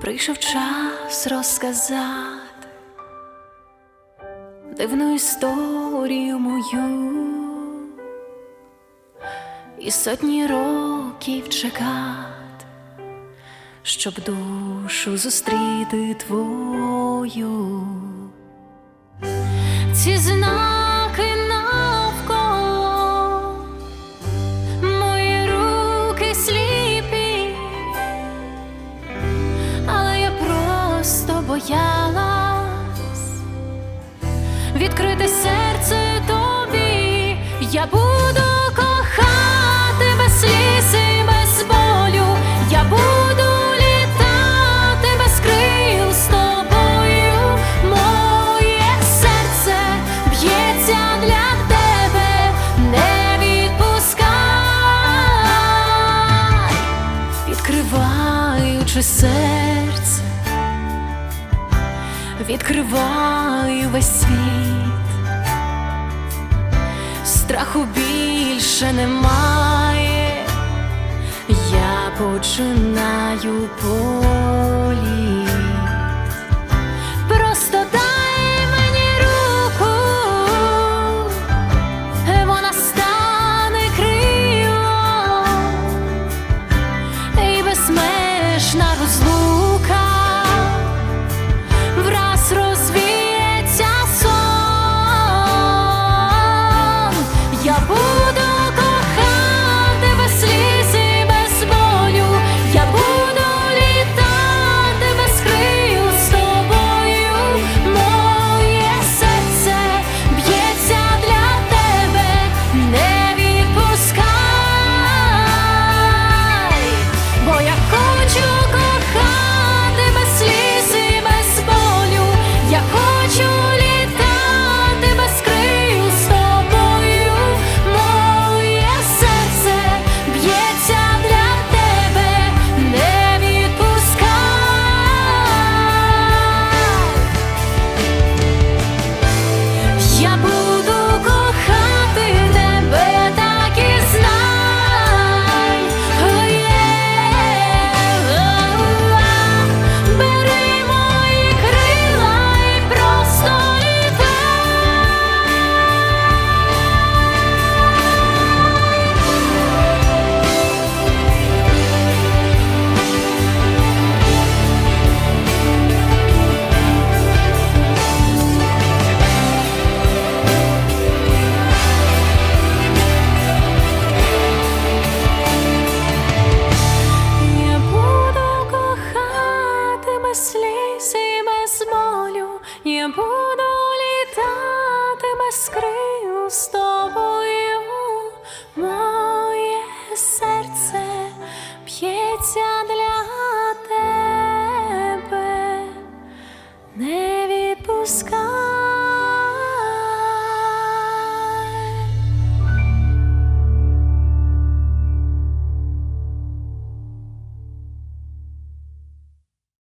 Прийшов час розказати дивну історію мою і сотні років чекати, щоб душу зустріти твою. Ці боялась відкрити серце тобі. Я буду кохати без сліз і без болю. Я буду літати без крил з тобою. Моє серце б'ється для тебе, не відпускай, відкриваючи серце, відкриваю весь світ страху більше немає, я починаю полі. не буду літати без скрин.